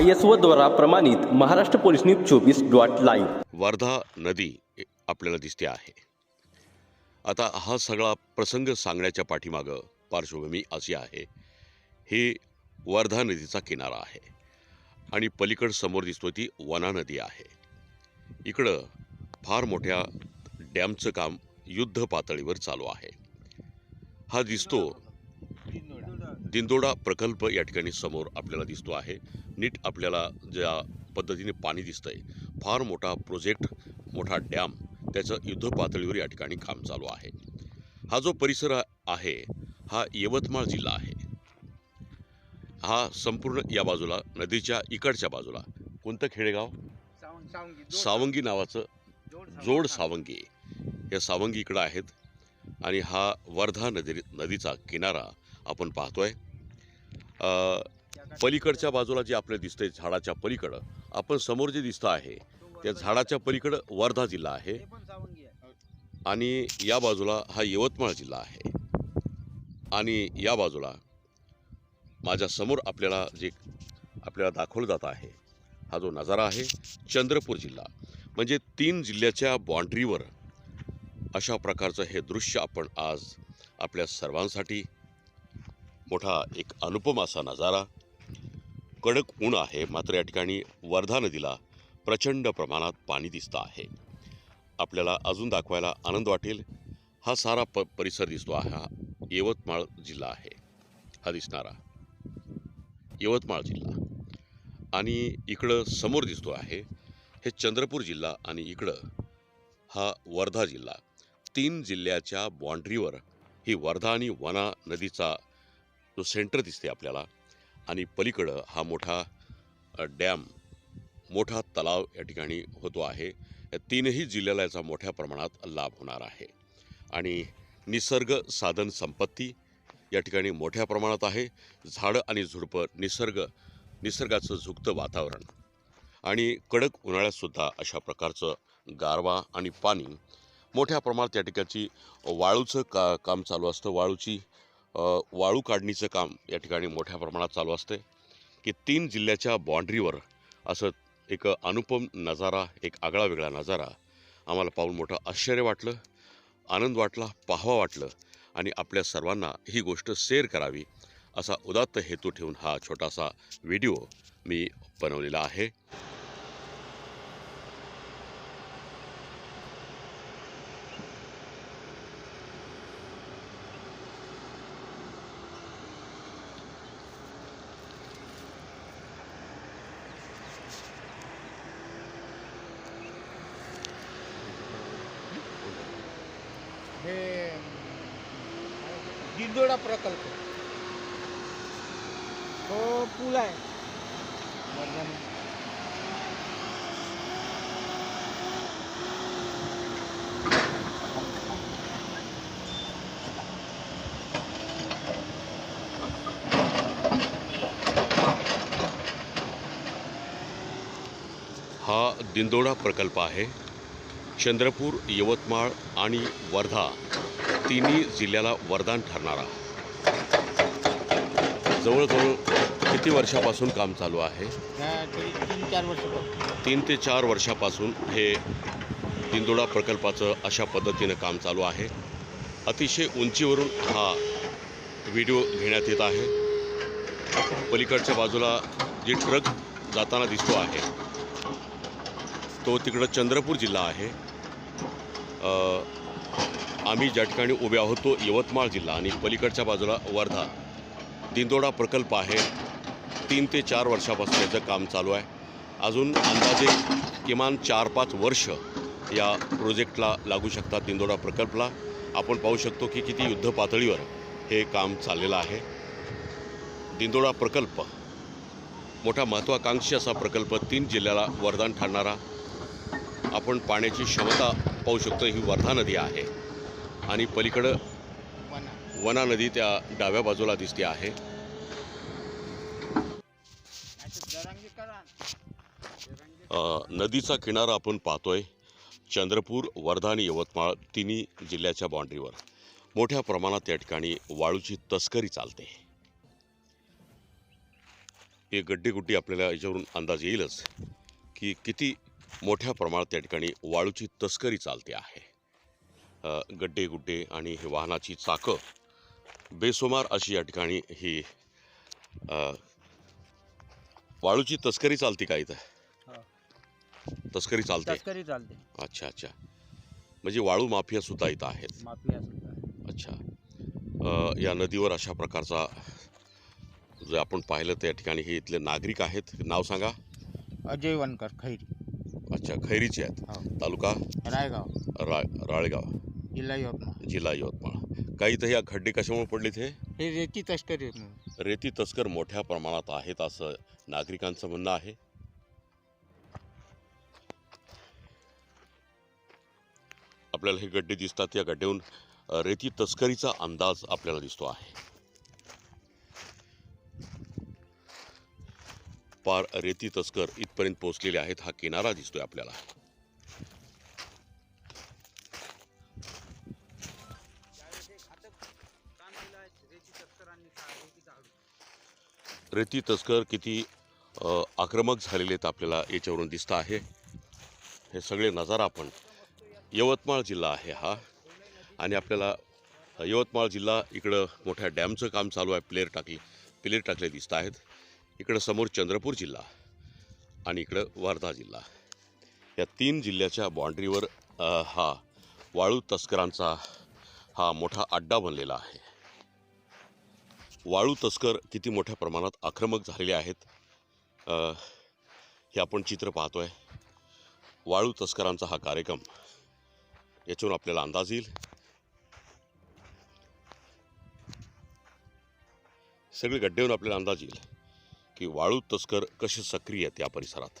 I S O द्वारा प्रमाणित Maharashtra police news चोवीस डॉट लाईव्ह. वर्धा नदी आपल्याला दिसते आहे. आता हा सगळा प्रसंग सांगण्याच्या पाठीमागं पार्श्वभूमी अशी आहे. ही वर्धा नदीचा किनारा आहे. आणि पलीकड समोर दिसतो ती वना नदी आहे. इकडं फार मोठ्या डॅमचं काम युद्ध पातळीवर चालू आहे. हा दिसतो दिंदोडा प्रकल्प या ठिकाणी समोर आपल्याला दिसतो आहे. नीट आपल्याला ज्या पद्धतीने पाणी दिसतंय फार मोठा प्रोजेक्ट मोठा डॅम त्याचं युद्ध पातळीवर या ठिकाणी काम चालू आहे. हा जो परिसर आहे हा यवतमाळ जिल्हा आहे. हा संपूर्ण या बाजूला नदीच्या इकडच्या बाजूला कोणतं खेडेगाव? सावंगी नावाचं जोड सावंगी. या सावंगी इकडं आहेत आणि हा वर्धा नदी नदीचा किनारा आपण पाहतोय. पलीकडच्या बाजूला जे आपल्याला दिसतंय झाडाच्या पलीकडं आपण समोर जे दिसतं आहे त्या झाडाच्या पलीकडं वर्धा जिल्हा आहे. आणि या बाजूला हा यवतमाळ जिल्हा आहे. आणि या बाजूला माझ्यासमोर आपल्याला जे आपल्याला दाखवलं जात आहे हा जो नजारा आहे चंद्रपूर जिल्हा. म्हणजे तीन जिल्ह्याच्या बाँड्रीवर अशा प्रकारचं हे दृश्य आपण आज आपल्या सर्वांसाठी मोठा एक अनुपम असा नजारा. कडक ऊन आहे मात्र या ठिकाणी वर्धा नदीला प्रचंड प्रमाणात पाणी दिसतं आहे. आपल्याला अजून दाखवायला आनंद वाटेल. हा सारा प परिसर दिसतो आहे. हा यवतमाळ जिल्हा आहे. हा दिसणारा यवतमाळ जिल्हा. आणि इकडं समोर दिसतो आहे हे चंद्रपूर जिल्हा आणि इकडं हा वर्धा जिल्हा. तीन जिल्ह्याच्या बाँड्रीवर ही वर्धा आणि वना नदीचा जो सेंटर दिसते आपल्याला. आणि पलीकडं हा मोठा डॅम मोठा तलाव या ठिकाणी होतो आहे. या तीनही जिल्ह्याला याचा मोठ्या प्रमाणात लाभ होणार आहे. आणि निसर्ग साधन संपत्ती या ठिकाणी मोठ्या प्रमाणात आहे. झाडं आणि झुडपं निसर्ग निसर्गाचं झुकतं वातावरण. आणि कडक उन्हाळ्यातसुद्धा अशा प्रकारचं गारवा आणि पाणी मोठ्या प्रमाणात या ठिकाणची वाळूचं का काम चालू असतं. वाळूची वाळू काढणीचं काम या ठिकाणी मोठ्या प्रमाणात चालू असते. की तीन जिल्ह्याच्या बाँड्रीवर असं एक अनुपम नजारा एक आगळा वेगळा नजारा आम्हाला पाहून मोठं आश्चर्य वाटलं आनंद वाटला पाहावा वाटलं आणि आपल्या सर्वांना ही गोष्ट शेअर करावी असा उदात्त हेतू ठेवून हा छोटासा व्हिडिओ मी बनवलेला आहे हे दिंडोडा प्रकल्प. तो पूल आहे. हा दिंदोडा प्रकल्प आहे. चंद्रपूर यवतमाळ आणि वर्धा. तिन्ही जिल्ह्याला वरदान ठरणारा. जवळजवळ किती वर्षापासून काम चालू आहे? तीन ते चार वर्षापासून हे दिंदोडा प्रकल्पाचं अशा पद्धतीनं काम चालू आहे. अतिशय उंचीवरून हा व्हिडिओ घेण्यात येत आहे. पलीकडच्या बाजूला जी ट्रक जाताना दिसतो आहे तो तिकडं चंद्रपूर जिल्हा आहे. आम्ही ज्या ठिकाणी उभे आहोत तो यवतमाळ जिल्हा आणि पलीकडच्या बाजूला वर्धा. दिंदोडा प्रकल्प आहे. तीन ते चार वर्षापासून याचं काम चालू आहे. अजून अंदाजे किमान चार पाच वर्ष या प्रोजेक्टला लागू शकतात दिंदोडा प्रकल्पला. आपण पाहू शकतो की किती युद्ध पातळीवर हे काम चाललेलं आहे. दिंदोडा प्रकल्प मोठा महत्त्वाकांक्षी असा प्रकल्प तीन जिल्ह्याला वरदान ठरणारा. आपण पाण्याची क्षमता पाहू शकतो ही वर्धा नदी आहे. आणि पलीकडं वना. नदी त्या डाव्या बाजूला दिसते आहे. नदीचा किनारा आपण पाहतोय. चंद्रपूर वर्धा आणि यवतमाळ तिन्ही जिल्ह्याच्या बाँड्रीवर मोठ्या प्रमाणात या ठिकाणी वाळूची तस्करी चालते. हे गड्डेगुड्डी आपल्याला याच्यावरून अंदाज येईलच की किती मोठ्या प्रमाणात त्या ठिकाणी वाळूची तस्करी चालते आहे. गड्डे गुड्डे आणि हे वाहनाची चाकं. बेसुमार अशी या ठिकाणी ही वाळूची तस्करी चालते का इथं. तस्करी चालते? तस्करी चालते. अच्छा अच्छा. म्हणजे वाळू माफिया सुद्धा इथं आहेत. माफिया सुद्धा अच्छा. या नदीवर अशा प्रकारचा जे आपण पाहिलं त्या ठिकाणी हे इथले नागरिक आहेत. नाव सांगा. अजय वनकर खैरी. अच्छा खैरीचे आहेत. हो. तालुका? रायगाव. रा राळेगाव. जिल्हा यवतमाळ. जिल्हा यवतमाळ. काही तर ह्या खड्डे कशामुळे पडले ते हे रेती तस्करी म्हणून. रेती तस्कर मोठ्या प्रमाणात आहेत असं नागरिकांचं म्हणणं आहे. आपल्याला हे गड्डे दिसतात. या गड्ड्याहून अ, रेती तस्करीचा अंदाज आपल्याला दिसतो आहे. पार रेती तस्कर इथपर्यंत पोहोचलेले आहेत. हा किनारा दिसतोय आपल्याला. रेती तस्कर किती आक्रमक झालेले आहेत आपल्याला याच्यावरून दिसतं आहे. हे सगळे नजारा आपण यवतमाळ जिल्हा आहे हा. आणि आपल्याला यवतमाळ जिल्हा इकडं मोठ्या डॅमचं काम चालू आहे. प्लेअर टाकले प्लेअर टाकले दिसत आहेत. इकडं समोर चंद्रपूर जिल्हा आणि इकडं वर्धा जिल्हा. या तीन जिल्ह्याच्या बाँड्रीवर हा वाळू तस्करांचा हा मोठा अड्डा बनलेला आहे. वाळू तस्कर किती मोठ्या प्रमाणात आक्रमक झालेले आहेत हे आपण चित्र पाहतोय. वाळू तस्करांचा हा कार्यक्रम याच्यावरून आपल्याला अंदाज येईल. सगळे गड्डेवरून आपल्याला अंदाज येईल की वाळू तस्कर कसे सक्रिय आहेत या परिसरात.